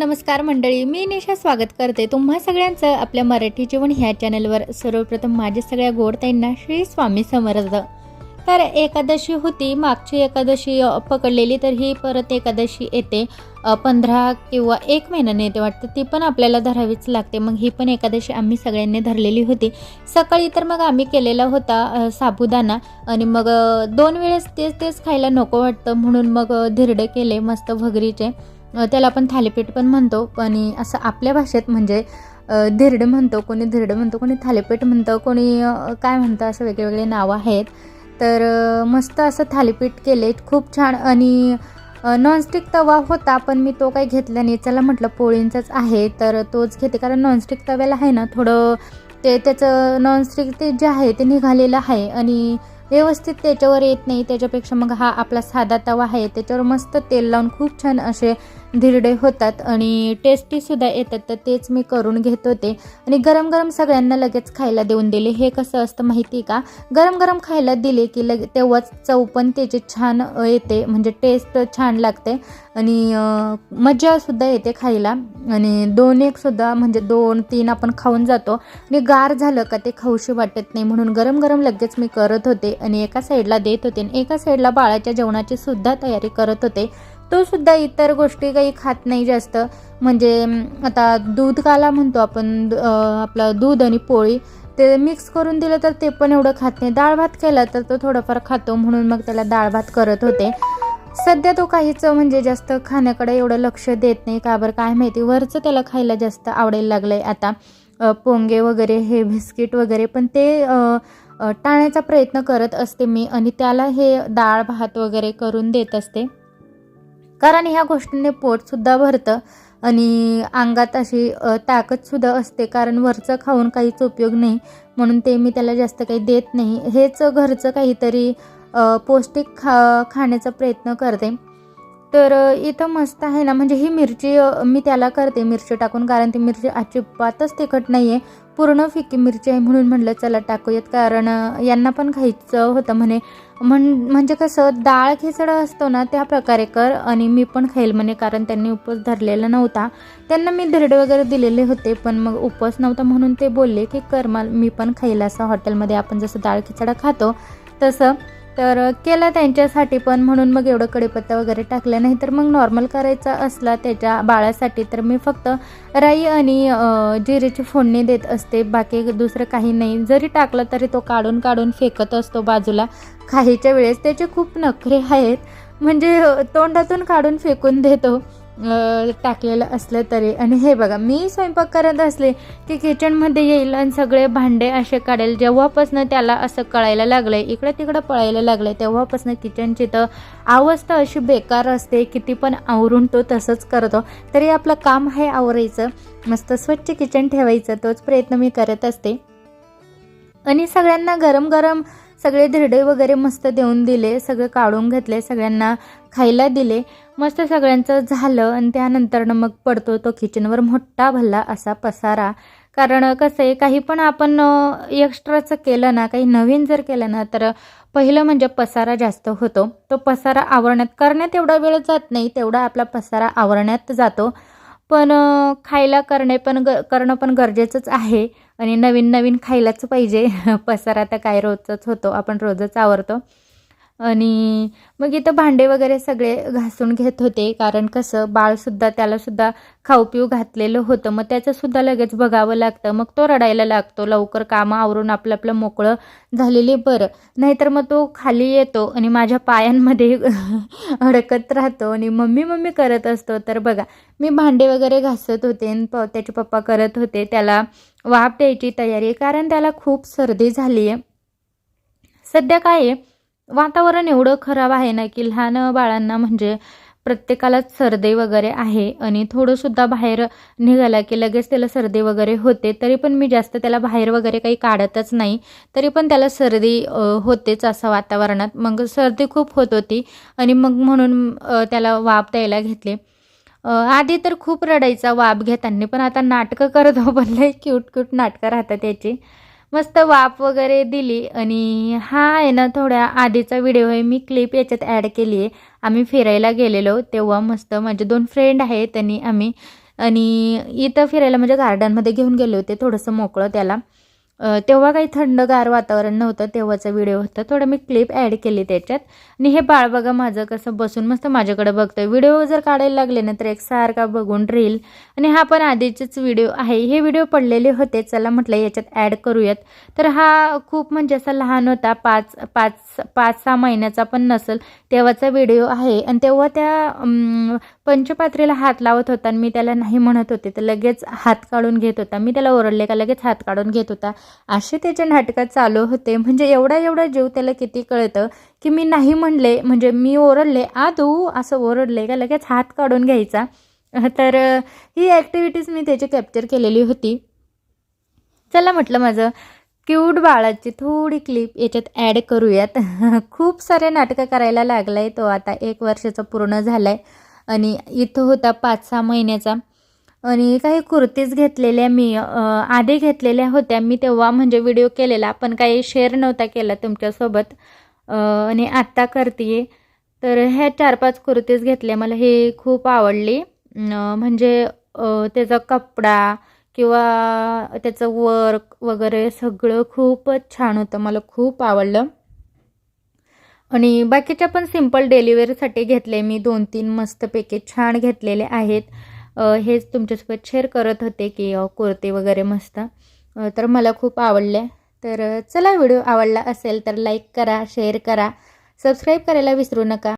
नमस्कार मंडळी मी निशा स्वागत करते. तुम्हा सगळ्यांचं आपल्या मराठी जीवन ह्या चॅनलवर. सर्वप्रथम माझ्या सगळ्या गोडताईंना श्री स्वामी समर्थ. तर एकादशी होती मागची एकादशी पकडलेली तर ही परत एकादशी येते. पंधरा किंवा एक महिन्याने येते वाटतं. ती पण आपल्याला धरावीच लागते. मग ही पण एकादशी आम्ही सगळ्यांनी धरलेली होती. सकाळी तर मग आम्ही केलेला होता साबुदाणा. आणि मग दोन वेळेस तेच तेच खायला नको वाटतं. म्हणून मग धिरडे केले मस्त भगरीचे त्याला आपण थालीपीठ पण म्हणतो. पण असं आपल्या भाषेत म्हणजे अ, धिरडे म्हणतो कोणी धिरडं म्हणतो कोणी थालीपीठ म्हणतं कोणी काय म्हणतं असं वेगवेगळे नावं आहेत. तर मस्त असं थालीपीठ केले खूप छान. आणि नॉनस्टिक तवा होता पण मी तो काही घेतला नाही. चला म्हटलं पोळींचाच आहे तर तोच घेते. कारण नॉनस्टिक तव्याला आहे ना थोडं ते त्याचं नॉनस्टिक ते जे आहे ते निघालेलं आहे. आणि व्यवस्थित त्याच्यावर येत नाही. त्याच्यापेक्षा मग हा आपला साधा तवा आहे. त्याच्यावर मस्त तेल लावून खूप छान असे धिरडे होतात आणि टेस्टीसुद्धा येतात तर तेच मी करून घेत होते. आणि गरम गरम सगळ्यांना लगेच खायला देऊन दिले. हे कसं असतं माहिती आहे का? गरम गरम खायला दिले की लगे तेव्हाच चव पण त्याची छान येते. म्हणजे टेस्ट छान लागते. आणि मजासुद्धा मज्जासुद्धा येते खायला. आणि दोन एक सुद्धा म्हणजे दोन तीन आपण खाऊन जातो. आणि गार झालं का ते खाऊशी वाटत नाही. म्हणून गरम गरम लगेच मी करत होते. आणि एका साईडला देत होते. आणि एका साईडला बाळाच्या जेवणाची सुद्धा तयारी करत होते. तो सुद्धा इतर गोष्टी काही खात नाही जास्त. म्हणजे आता दूध काला म्हणतो आपण आपलं दूध आणि पोळी ते मिक्स करून दिलं तर ते पण एवढं खात नाही. डाळ भात केला तर तो थोडंफार खातो म्हणून मग त्याला डाळ भात करत होते. सध्या तो काहीच म्हणजे जास्त खाण्याकडे एवढं लक्ष देत नाही. का बरं काय माहिती? वरचं त्याला खायला जास्त आवडायला लागलं आहे आता पोंगे वगैरे हे बिस्किट वगैरे पण ते टाळण्याचा प्रयत्न करत असते मी. आणि त्याला हे डाळ भात वगैरे करून देत असते. कारण ह्या गोष्टीने पोटसुद्धा भरतं आणि अंगात अशी ताकदसुद्धा असते. कारण वरचं खाऊन काहीच उपयोग नाही. म्हणून ते मी त्याला जास्त काही देत नाही. हेच घरचं काहीतरी पौष्टिक खा खाण्याचा प्रयत्न करते. तर इथं मस्त आहे ना म्हणजे ही मिरची मी त्याला करते मिरची टाकून कारण ती मिरची अजिबातच तिखट नाही आहे पूर्ण फिकी मिरची आहे म्हणून म्हटलं चला टाकूयात. कारण यांना पण खायचं होतं म्हणे. म्हण म्हणजे कसं डाळ खिचडा असतो ना त्या प्रकारे कर आणि मी पण खाईल म्हणे कारण त्यांनी उपवास धरलेला नव्हता. त्यांना मी धरड वगैरे दिलेले होते पण मग उपवास नव्हता म्हणून ते बोलले की कर मी पण खाईल असं हॉटेलमध्ये. आपण जसं डाळ खिचडा खातो तसं तर केला त्यांच्यासाठी पण म्हणून मग एवढं कढीपत्ता वगैरे टाकलं. नाही तर मग नॉर्मल करायचा असला त्याच्या बाळासाठी तर मी फक्त राई आणि जिरेची फोडणी देत असते. बाकी दुसरं काही नाही. जरी टाकलं तरी तो काढून काढून फेकत असतो बाजूला. खायच्या वेळेस त्याचे खूप नखरे आहेत. म्हणजे तोंडातून काढून फेकून देतो. टाकलेलं असलं तरी. आणि हे बघा मी स्वयंपाक करत असले की किचनमध्ये येईल आणि सगळे भांडे असे काढेल. जेव्हापासनं त्याला असं कळायला लागलं आहे इकडं तिकडं पळायला लागलं आहे तेव्हापासनं किचनची तर अवस्था अशी बेकार असते किती पण आवरून तो तसंच करतो. तरी आपलं काम आहे आवरायचं मस्त स्वच्छ किचन ठेवायचं तोच प्रयत्न मी करत असते. आणि सगळ्यांना गरम गरम सगळे धिरडे वगैरे मस्त देऊन दिले सगळे काढून घेतले सगळ्यांना खायला दिले. मस्त सगळ्यांचं झालं आणि त्यानंतरनं मग पडतो तो किचनवर मोठा भल्ला असा पसारा. कारण कसं आहे काही पण आपण एक्स्ट्राचं केलं ना काही नवीन जर केलं ना तर पहिलं म्हणजे पसारा जास्त होतो. तो पसारा आवरण्यात करण्यात एवढा वेळ जात नाही तेवढा आपला पसारा आवरण्यात जातो. पण खायला करणे पण ग करणं पण गरजेचंच आहे. आणि नवीन नवीन खायलाच पाहिजे. पसारा तर काय रोजचाच होतो. आपण रोजच आवरतो. आणि मग इथं भांडे वगैरे सगळे घासून घेत होते कारण कसं बाळसुद्धा त्यालासुद्धा खाऊ पिऊ घातलेलं होतं. मग त्याचंसुद्धा लगेच बघावं लागतं. मग तो रडायला लागतो. लवकर कामं आवरून आपलं आपलं मोकळं झालेली बरं. नाहीतर मग तो खाली येतो आणि माझ्या पायांमध्ये अडकत राहतो आणि मम्मी मम्मी करत असतो. तर बघा मी भांडे वगैरे घासत होते आणि प त्याचे पप्पा करत होते. त्याला वाफ द्यायची तयारी आहे कारण त्याला खूप सर्दी झाली आहे. सध्या काय आहे वातावरण एवढं खराब आहे ना की लहान बाळांना म्हणजे प्रत्येकालाच सर्दी वगैरे आहे आणि थोडंसुद्धा बाहेर निघाला की लगेच त्याला सर्दी वगैरे होते तरी पण मी जास्त त्याला बाहेर वगैरे काही काढतच नाही. तरी पण त्याला सर्दी होतेच असं वातावरणात. मग सर्दी खूप होत होती आणि मग म्हणून त्याला वाफ द्यायला घेतले. आधी तर खूप रडायचा वाफ घेताना पण आता नाटकं करत पण लई क्यूट क्यूट नाटकं राहतात त्याची मस्त वाफ वगैरे दिली आणि हा आहे ना थोड्या आधीचा व्हिडिओ आहे. मी क्लिप याच्यात ॲड केली आहे आम्ही फिरायला गेलेलो तेव्हा मस्त माझे दोन फ्रेंड आहेत त्यांनी आम्ही आणि इथं फिरायला म्हणजे गार्डनमध्ये घेऊन गेले होते. थोडंसं मोकळं त्याला. तेव्हा काही थंडगार वातावरण नव्हतं तेव्हाचा व्हिडिओ होता. थोडं मी क्लिप ॲड केली त्याच्यात. आणि हे बाळ बघा माझं कसं बसून मस्त माझ्याकडे बघतोय. व्हिडिओ जर काढायला लागले ना तर एक सारखा बघून रील आणि हा पण आधीचेच व्हिडिओ आहे. हे व्हिडिओ पडलेले होते. चला म्हटलं याच्यात ॲड करूयात. तर हा खूप म्हणजे असा लहान होता. पाच पाच पाच सहा महिन्याचा पण नसेल तेव्हाचा व्हिडिओ आहे. आणि तेव्हा त्या पंचपात्रीला हात लावत होता आणि मी त्याला नाही म्हणत होते. तर लगेच हात काढून घेत होता. मी त्याला ओरडले का लगेच हात काढून घेत होता. असे त्याचे नाटकं चालू होते म्हणजे एवढा एवढा जीव त्याला किती कळतं की मी नाही म्हणले म्हणजे मी ओरडले. आ तू असं ओरडले का लगेच हात काढून घ्यायचा? तर ही ॲक्टिव्हिटीज मी त्याची कॅप्चर केलेली होती. चला म्हटलं माझं क्यूट बाळाची थोडी क्लिप याच्यात ॲड करूयात. खूप सारे नाटकं करायला लागलाय तो आता एक वर्षाचा पूर्ण झाला आहे आणि इथं होता पाच सहा महिन्याचा. आणि काही कुर्तीज घेतलेल्या मी आधी घेतलेल्या होत्या. मी तेव्हा म्हणजे व्हिडिओ केलेला पण काही शेअर नव्हता केला तुमच्यासोबत. आणि आत्ता करते तर ह्या चार पाच कुर्तीज घेतल्या मला हे खूप आवडली. म्हणजे त्याचा कपडा किंवा त्याचं वर्क वगैरे सगळं खूपच छान होतं मला खूप आवडलं. आणि बाकीच्या पण सिंपल डेलिव्हरीसाठी घेतले मी दोन तीन मस्तपैकी छान घेतलेले आहेत. हेच तुमच्यासोबत शेअर करत होते की कुर्ती वगैरे मस्त. तर मला खूप आवडले. तर चला व्हिडिओ आवडला असेल तर लाईक करा शेअर करा. सबस्क्राईब करायला विसरू नका.